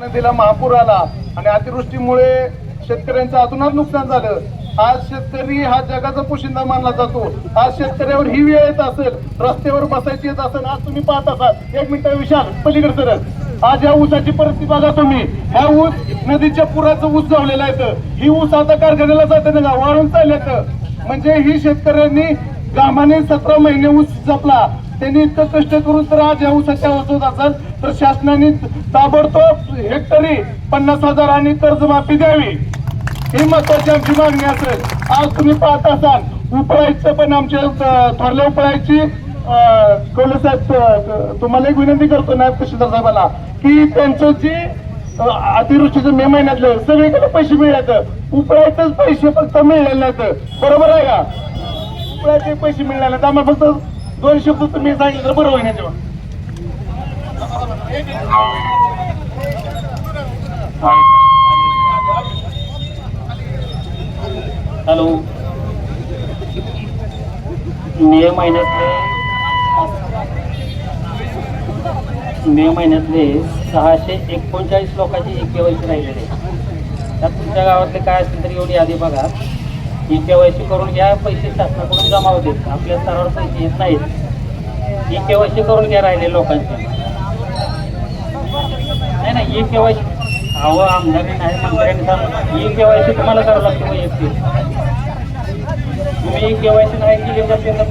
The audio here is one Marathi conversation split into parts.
नदीला महापूर आला आणि अतिवृष्टीमुळे शेतकऱ्यांचं अजूनच नुकसान झालं. आज शेतकरी हा जगाचा पोशिंदा मानला जातो. आज शेतकऱ्यावर ही वेळ येत असेल रस्त्यावर बसायची येत असेल आज तुम्ही पाहत असाल. एक मिनिट विशाल पलीकडे सरळ. आज या ऊसाची परिस्थिती बघा तुम्ही. ह्या ऊस नदीच्या पुराचं ऊस जावलेला आहे ही ऊस आता कारखान्याला जाते ना वाळून चालल्यात म्हणजे ही शेतकऱ्यांनी गामाने सतरा महिने ऊस जपला. त्यांनी इतकं कष्ट करून तर आज या ऊसाच्या होत असेल. तर शासनाने ताबडतोब हेक्टरी पन्नास हजार आणि कर्जमाफी द्यावी. ही महत्वाची आमची मागणी असेल. आज तुम्ही पाहत असाल उपळायचं पण आमच्या अं, उपळायची कोले साहेब तुम्हाला एक विनंती करतो नायब तहसीलदार साहेबाला की त्यांचं जी अतिवृष्टीचं मे महिन्यातलं सगळीकडे पैसे मिळतात उपळायचंच पैसे फक्त मिळाले नाहीत. बरोबर आहे का? उपळायचे पैसे मिळाले नाहीत. आम्हाला फक्त दोन शब्द तुम्ही सांगितलं बरोबर आहे तेव्हा. हॅलो. मे महिन्यातले मे महिन्यातले सहाशे एकोणचाळीस लोकांची ई के वाय सी राहिलेली आहे. त्यात तुमच्या गावातले काय असेल तरी एवढी यादी बघा. ई के वाय सी करून घ्या पैसे शासनाकडून जमा होतील. आपल्या स्तरावर पैसे येत नाहीत. ई के वाय सी करून घ्या राहिले लोकांचे. नाही नाही ई के वाय सी अहो आमदारांनी नाही मंत्र्यांनी सांगितलं ई के वाय सी तुम्हाला करावं लागतं वैयक्तिक. तुम्ही के वाय सी नाही केली तर त्यांना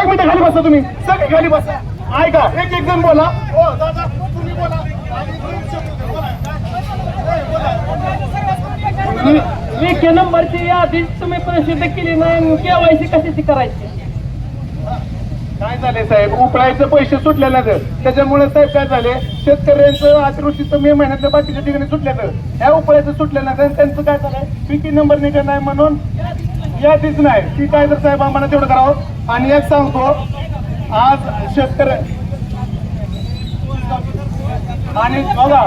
एक मिनिट खाली बसा तुम्ही. सगळे खाली बसा. ऐका एक एक जण बोला. हो दादा तुम्ही बोला. बोला. एक नंबरची यादी तुम्ही प्रसिद्ध केली नाही केवायसी कशाची करायची? काय झाले साहेब? उपळायचे पैसे सुटले नाहीत त्याच्यामुळे साहेब काय झाले? शेतकऱ्यांचं अतिवृष्टीचं मे महिन्यातल्या बाकीच्या ठिकाणी तर ह्या उपळायचं सुटल्या नाही आणि त्यांचं काय झालंय? पिकी नंबर निघत नाही म्हणून यादीच नाही. ती काय तर साहेब आम्हाला तेवढं करावं. आणि एक सांगतो आज शेतकऱ्या आणि बघा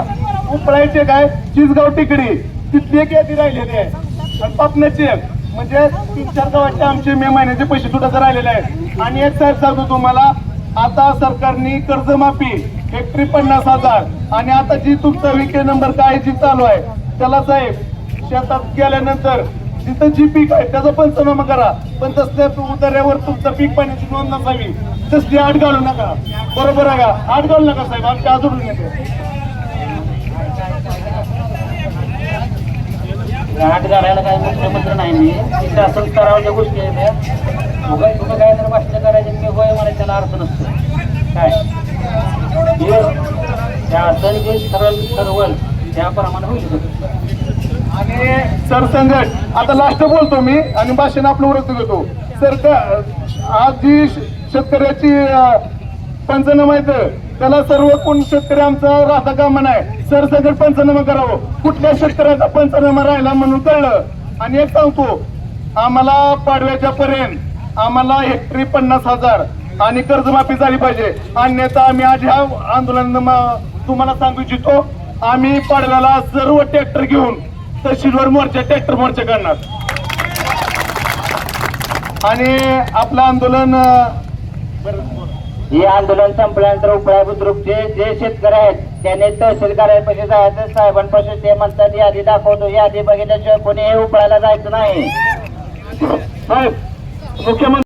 उपळायचे काय? चिसगाव टिकडी. तिथली एक यादी राहिलेली आहे. आणि पापण्याची एक. म्हणजे तीन चार गावाचे आमचे मे महिन्याचे पैसे सुद्धा राहिलेले आहेत. आणि एक साहेब सांगतो तुम्हाला आता सरकारने कर्जमाफी हेक्टरी पन्नास हजार आणि आता जी तुमचा विके नंबर काय जी चालू आहे त्याला साहेब शेतात गेल्यानंतर जिथं जी पीक आहे त्याचा पंचनामा करा. पण तसल्या उतार्यावर तुमचं पीक पाण्याची नोंद नसावी. तसली आड घालू नका. बरोबर आहे का? आठ घालू नका साहेब आमच्या आजून येते आठ घालायला काय मुख्यमंत्री नाही मी. ती शासन स्तरावरच्या गोष्टी आहेत त्या उगा तुम्ही काय तर भाषण करायचे मी होय मला त्याला अर्थ नसतो. काय? शासन जे सरळ ठरवल त्याप्रमाणे होऊ शकत आणि सरसंघट आता लास्ट बोलतो मी आणि भाषण आपलं वरच घेतो. सर आज जी शेतकऱ्याची पंचनामा आहे त्याला सर्व कोण शेतकरी आमचा राहता कामा नाही सरसंघट पंचनामा करावं. कुठल्या शेतकऱ्याचा पंचनामा राहिला म्हणून कळलं? आणि एक सांगतो आम्हाला पाडव्याच्या पर्यंत आम्हाला हेक्टरी पन्नास हजार आणि कर्जमाफी झाली पाहिजे. अन्यथा आम्ही आज ह्या आंदोलन तुम्हाला सांगू इच्छितो आम्ही पाडव्याला सर्व ट्रॅक्टर घेऊन तहसीलवर मोर्चा ट्रॅक्टर मोर्चा करणार आणि आपलं आंदोलन हे आंदोलन संपल्यानंतर उपळा बुद्रुकचे जे शेतकरी आहेत त्याने तहसील कार्यालयापाशी जायचं साहेबांपाशी ते म्हणतात यादी दाखवतो यादी बघितल्याशिवाय कोणी हे उपळायला जायचं नाही. मुख्यमंत्री